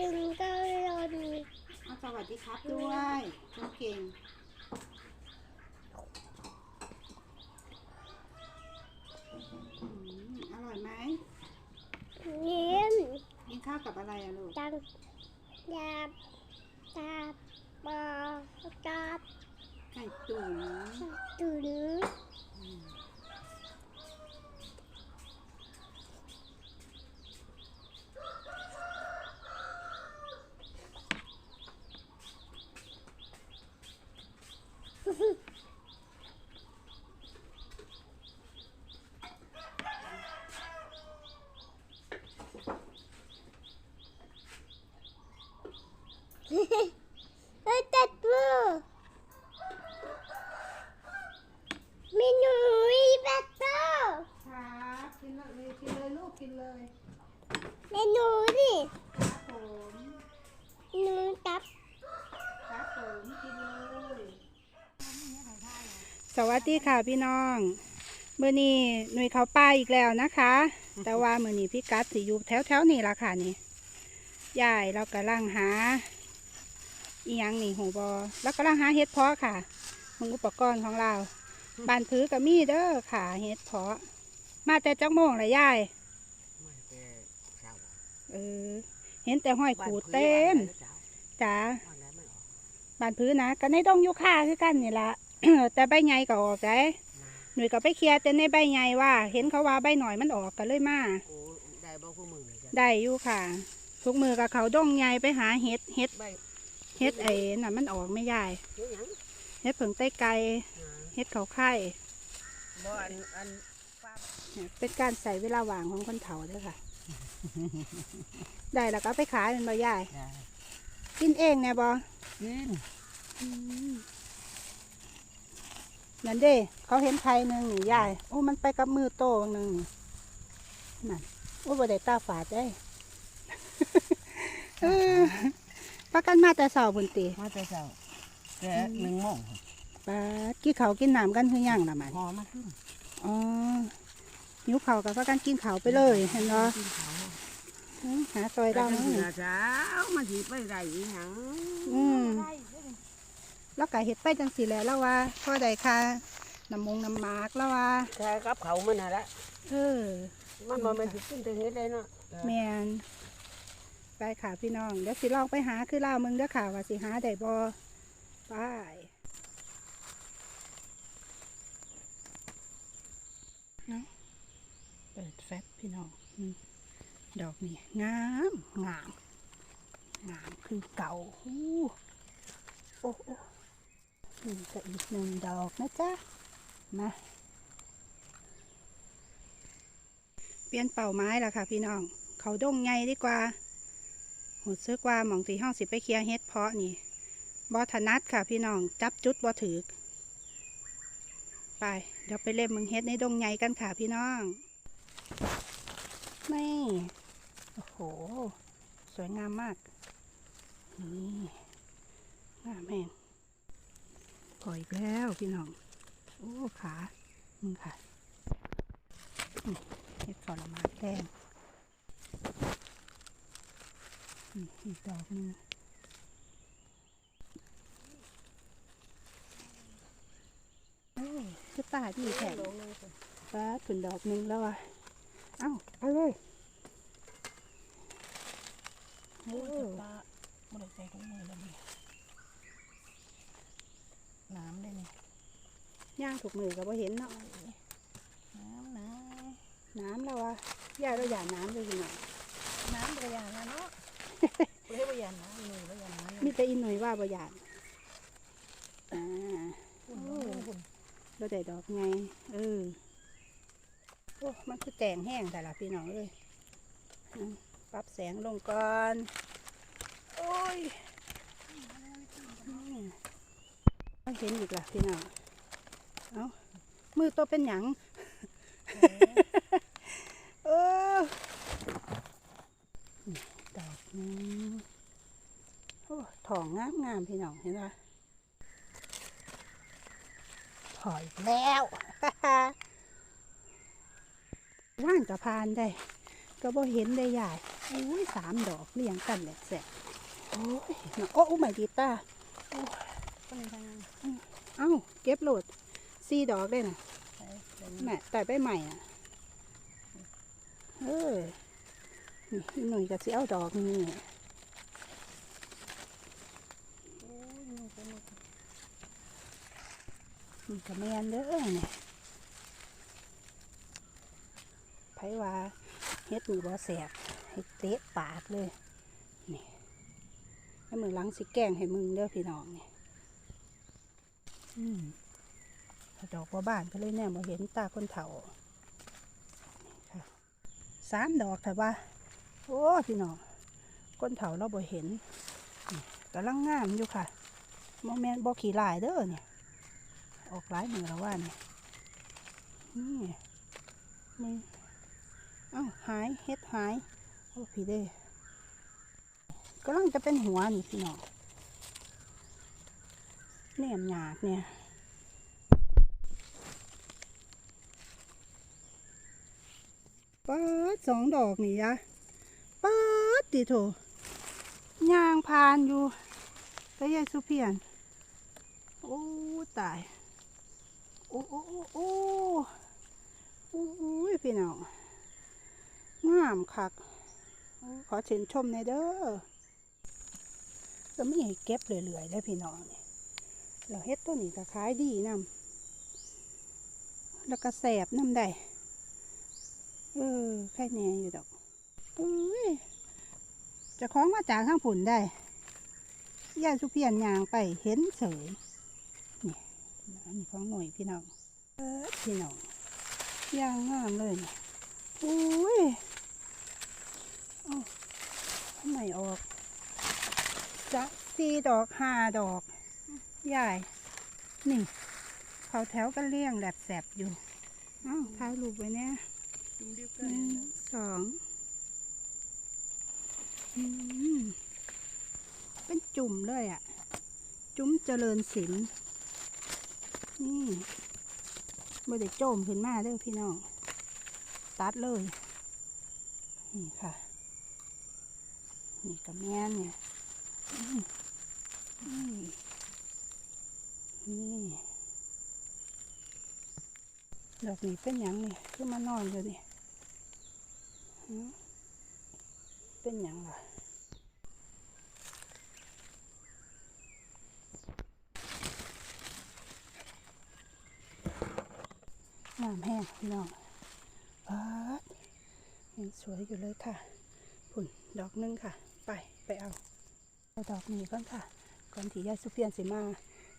ถึงก็รอดูเอาสวัสดีครับด้วยน้องเก่งอืมอร่อยไหมเลี้ยงกินข้าวกับอะไรอะลูกจังยาตาปอจับไก่ตุ๋นตุน อืม เฮ้ยตัดมือมีหนูอีบัตเตอร์ ครับกินเลย กินเลยลูกกินเลยเมนูดิครับผมหนูตับครับผมกินเลยสวัสดีค่ะพี่น้องเมื่อนี้หน่วยเขาป้าอีกแล้วนะคะ แต่ว่ามื่อนี้พี่กัดสิอยู่แถวแถวๆนี่ละค่ะนี่ยายเรากำลังหาอีหยังนี่หูบอแล้วกำลังหาเห็ดเพาะค่ะมึงอุปกรณ์ของเราบานพื้กับมีเด้อค่ะเห็ดเพาะ มาแต่จักโมงเลยยายมาแต่เช้า เออ เห็นแต่ห้อยขูดเต็มจ้าวันไหนมันออกบานพื้นะก็ในดงอยุค่าคือกันนี่ละแต่ใบใหญ่ก็ออกได้มาหน่วยก็ไปเคลียร์แต่ในใบใหญ่ว่า เห็นเขาว่าใบหน่อยมันออกกันเลยมาโอ้ได้บ่คู่มือนี่จ้ะได้อยู่ค่ะทุกมือกับเขาดงใหญ่ไปหาเห็ดเห็ดใบเห็ดไอ้น่ะมันออกไม่ใหญ่เฮ็ดหยังเห็ดผงไต้ไก่อ่าเห็ดเขาไข่บ่อันอันฟ้าเป็นการใส่เวลาว่างของคนเฒ่าเด้วยค่ะ ได้แล้วก็เอาไปขายเป็นบ่ใหญ่ได้กินเองเนี่ยบ่กินนั่นเด้ เขาเห็นไข่หนึ่งนี่ยายโอ้มันไปกับมือโตหนึ่งนี่นั่นโอ้บ่ได้ตาฝาดได้ เออประกันมาแต่เสาบุญตีมาแต่เช้าแต่หนึ่งโมงปาดกี่เขาวกินน้ำกันคือหยังละมันพอมาขึ้นอ๋อ หิวเขาวกับประกันกินเขาวไปเลยเห็นเนาะกินเขาหาซอยไปเราเมื่เนาะอเช้ามาสิไปได้อีหยังอืมแล้วก็เห็ดไปจังสีแหล้วแล้วว่าพ่อใดค่ะน้ำมงน้ำหมากแล้วว่าแค่กับเขามันน่ะละเออมันบ่แม่นสิกินถึงเฮ็ดได้เนาะแมนไปค่ะพี่น้องเดี๋ยวสิลองไปหาคือเล่ามึงเด้อค่ะว่าสิหาได้บ่ไปเนาะเปิดแฟบพี่น้องอดอกนี่งามงาม งามคือเก่าหูโอ้โอ้นี่ก็อีกหนึ่งดอกนะจ๊ะมาเปลี่ยนเป่าไม้ละค่ะ พี่น้อง เขาดงไงดีกว่าหูซึกว่าหมองสีห้องสิไปเคลียร์เฮ็ดเพาะนี่บอถนัดค่ะ พี่น้องจับจุดบอถือไป เดี๋ยวไปเล่มมึงเฮ็ดในดงไงกันค่ะ พี่น้อง นี่ โอ้โห สวยงามมาก นี่งามแม่งปล่อยอีกแล้วพี่น้อง โอ้ ขานี่ค่ะเห็ดฝอละหมากแดงนี่อีกดอกหนึงโอ้คือตาดีแข็งฟ้าถุนดอกหนึงแล้วอะ เอ้าเอาเลยโอ้ปลาบ่ได้ใส่ถุงมือแล้วนี่น้ำได้นี่ย่างถูกมือกับว่าเห็นเนาะน้ำน้น้ำแล้วอะย่าเราอยากน้ำเลยสิหน่อยำน้ำบ่ยานนะเนาะบ่ได้บ่ยานน้ำนี่บ่ยานน้ำมีแต่อินหน่อยว่าบ่อยากอ่าคุณคุณเราได้ดอกไงเออ โอ้มันคือแตงแห้งแต่ละพี่น้องเลยปรับแสงลงก่อน โอ้ยมไม่เห็นอีกละพี่น้องเอามือโตเป็นหยังเออดอกนึงโอ้ทองงามงามๆพี่น้องเห็นไหมถอยแล้ว ว่างจะพานได้ ก็บ่เห็นได้ใหญ่อุ้ยสามดอกเรียงกันแหละแสบโอ้ยนโอ้ไม่ดีตาเอ้าเก็บโหลดสี่ดอกได้น่ะแม่แต่ไปใหม่อะเออนี่อีหนุ่ยก็สิเอาดอกนี่โอ้ยนี่ก็มีนี่ก็แมนเด้อเนี่ย ไผว่าเฮ็ดมีบ่แสบเฮ็ดเตะปากเลย นี่แล้วมือหลังสิแกงให้มึงเด้อพี่น้องนี่อืมดอกบ่บ้านก็เลยแน่บ่เห็นตาคนเฒ่านี่ค่ะสามดอกแต่ว่า โอ้พี่น้องคนเฒ่าเราบ่เห็นกำลังงามอยู่ค่ะโมแมนบ่ขี่ลายเด้อเนี่ย ออกลายเหมือแล้วว่าเนี่ยนี่นี่ เอ้าหายเฮ็ดหาย โอ้พี่เด้กำลังจะเป็นหัวนี่พี่น้องแหนมหยาดเนี่ยป๊าดสองดอกนี่ยะป๊าดดิโถยางพานอยู่ก็ยายสุเพียน โอ้ตาย โอ้โอ้โอ้โอ้โอ้พี่น้อง งามคัก ขอเชิญชมในเด้อก็ไม่ให้เก็บเรื่อยๆได้พี่น้องเนี่เราเฮ็ดตัวนี้ก็ขายดีนำแล้วก็แสบนำได้ เออแค่แน่อยู่ดอกอุ้ยจะคล้องมาจากข้างผุนได้ย่าสุเพียนยางไปเห็นเฉยอันนี้ของหน่อยพี่น้อง เออพี่น้องย่างงามเลยนี่โอ้ย ไมออกจะสี่ดอกห้าดอกใหญ่นี่เขาแถวกันเลี้ยงแบบแสบอยู่อ้าวถ่ายรูปไว้เนี่ยหนึ่งสองเป็นจุ่มเลยอะ จุ่มเจริญศิลป์นี่ไม่ได้โจมขึ้นมาเด้อพี่น้อง ตัดเลย นี่ค่ะ นี่กับแม่เนี่ยอืมอืมนี่ดอกนี้เป็นหยังนี่คือมานอนอยู่ดิหือเป็นหยังล่ะงามแห้งพี่น้องปาดยังสวยอยู่เลยค่ะผุ่นดอกหนึงค่ะ ไปไปเอาเอาดอกนี้ก่อนค่ะ ก่อนที่ยายสุเพียนสิมา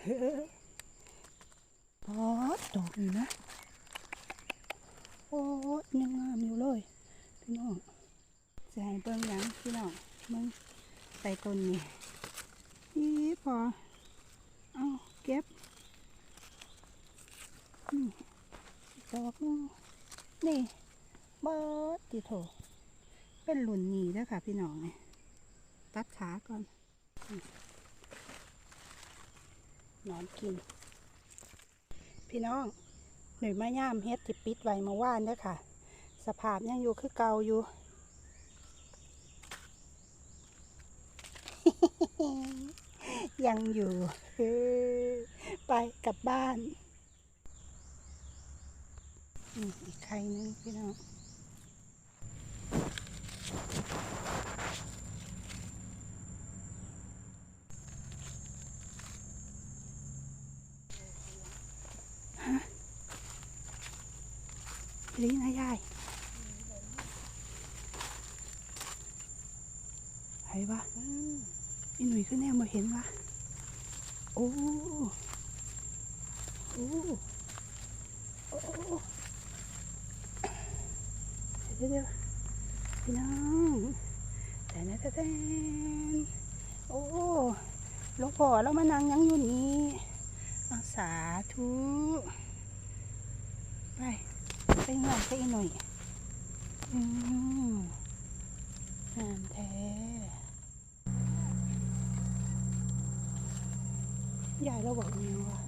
เฮ้อปาดดอกนี้นะโอ้ยยังงามอยู่เลยพี่น้องจะให้เบิ่งยังพี่น้องมึงใส่ต้นนี้นี่พอเอาเก็บนี่ดอกนี่เบิดติโถเป็นหลุนนีแล้วค่ะพี่น้องเนี่ย ตัดขาก่อน นอนกิน พี่น้องหน่อยมาย่ามเฮ็ดที่ปิดไว้มาว่านเด้อค่ะ สภาพยังอยู่คือเก่าอยู่ ยังอยู่ไปกลับบ้าน อีกไข่หนึงพี่น้อง ลีนะยายไหนวะอีหนุ่ยขึ้นแน่มาเห็นวะโอ้โอ้โอ้เดี๋ยวเดี๋ยวพี่น้องแต่นะแต่แต่โอ้หลวงพ่อแล้วมานั่งยังอยู่นี่อาสาธุ ไปงานไปอีกหน่อยอืมงามแท้ยายเราบอกเมียวะ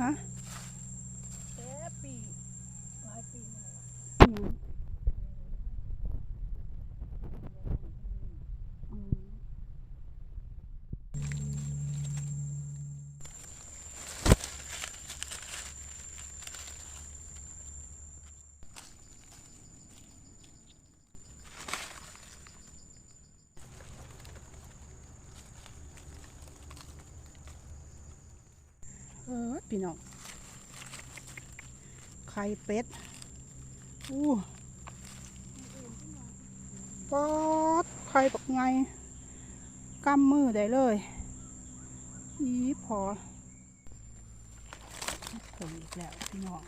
ฮะ แต่ปีหลายปีมาแล้ว เมียว พี่น้องไข่เป็ดอู้ปอดไข่ปักไงกำมือได้เลยอีพอผลอีกแล้วพี่น้อง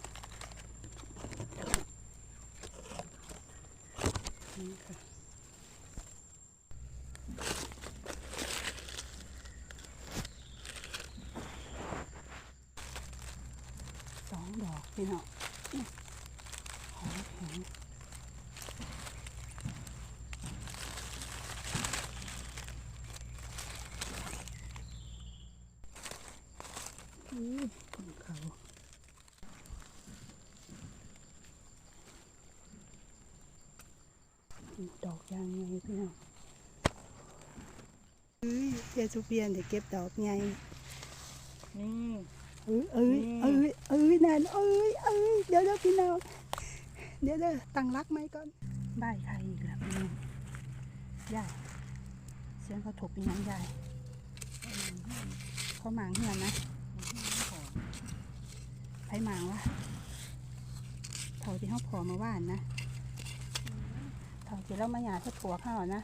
นี่ค่ะสองดอก พี่น้องหอมแข็งอู้ของเขาดอกยางไงพี่น้องเอ้ยยายสุเปียนเดี๋ยวเก็บดอกไงนี่ เอ้ยเอ้ยเอ้ยเอ้ยนั่นเอ้ยเอ้ยเดี๋ยวเดี๋ยวพี่น้องเดี๋ยวเดี๋ยวตั้งรักไหมก่อนได้ใครอีกแล้วพี่น้องยายเสียงเขาถกเป็นยังยายเขาหมางเหือนนะไผหมางวะเท่าที่เขาพอมาว่านนะเท่าที่เรามาหยาที่ปวกเขานะ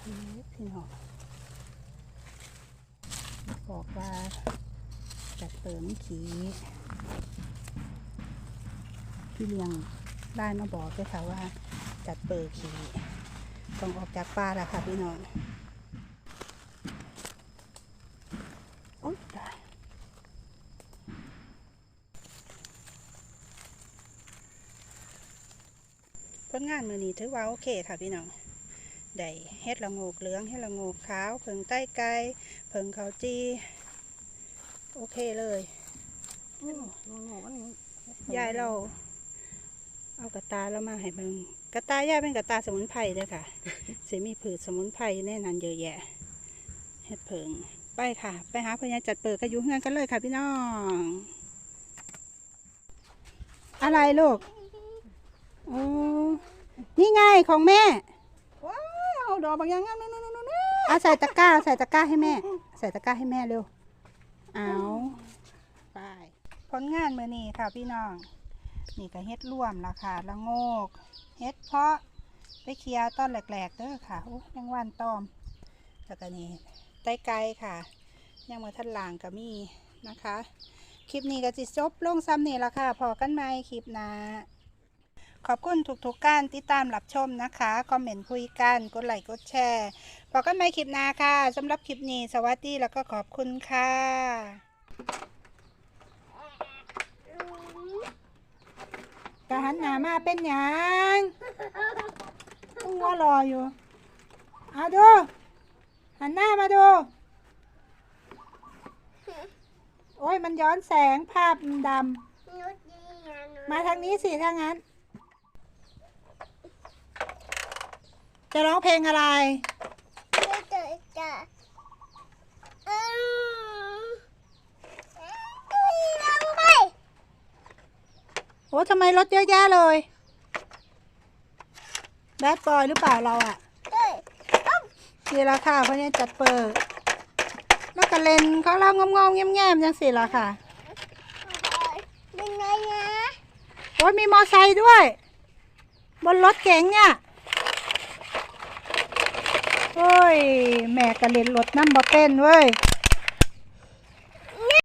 เอ้ยพี่น้องบอกว่า จัดเติมขีพี่เลี้ยงได้มาบอกด้วยค่ะว่า จัดเปิดขีต้องออกจากป่าแล้วค่ะพี่น้องโอ๊ยได้ผลงานมือนี้ถือว่าโอเคค่ะพี่น้องได้เฮ็ดละโงกเหลืองเฮ็ดละโงกขาวเผิงใต้ไก่เผิงเขาจี อเคเลยโอ้งงมันยายเรา เอากระตาเรามาให้เบิงกระตายายเป็นกระตาสมุนไพรเด้อค่ะสิมีผืชสมุนไพรแน่นอนเยอะแยะเฮ็ดเพิงไปค่ะ ไปหาพญาจัดเปิดกระยุงงานกันเลยค่ะพี่น้อง อะไรลูกโอ้นี่ไงของแม่ว้าวเอาดอกบางอย่างงามนู่นนู่นนู่นเอาใส่ตะกร้าเอาใส่ตะกร้าให้แม่ ใส่ตะกร้าให้แม่เร็ว เอาไปผลงานมือนี้ค่ะพี่น้อง นี่ก็เฮ็ดร่วมราคาละโงก เฮ็ดเพาะไปเคลียร์ต้นแหลกๆเด้อค่ะโอ้ยังว่านตอมแล้วก็นี่ไต้ไก่ค่ะ ยังมาทันหลางก็มีนะคะ คลิปนี้ก็จิจบลงซ้ำนี่ละค่ะ พอกันไหมคลิปหน้า ขอบคุณทุกๆการติดตามรับชมนะคะ คอมเมนต์คุยกัน กดไลค์กดแชร์พอกันไหมคลิปหน้าค่ะสำหรับคลิปนี้ สวัสดีแล้วก็ขอบคุณค่ะกะหันหน้ามาเป็นหยังต้องว่ารออยู่เอาดู หันหน้ามาดู โอ้ยมันย้อนแสงภาพมันดนุชดีอะหนูำมาทางนี้สิถ้างั้น จะร้องเพลงอะไรไม่เจอจ้ะอืมเอ้ยลงไปโอ้ทำไมรถเยอะแยะเลยแบดบอยหรือเปล่าเราอะเฮ้ยนี่ละค่ะเพราะเนี่ยจัดเปิดแล้วก็เลนเขาเล่างงงๆแง้มๆจังสิละค่ะเป็นไงนะโอ้ยมีมอไซค์ด้วย บนรถเก๋งเนี่ย โอ้ย แม่กระเล่นรถน้ำบ่เป็นเว้ย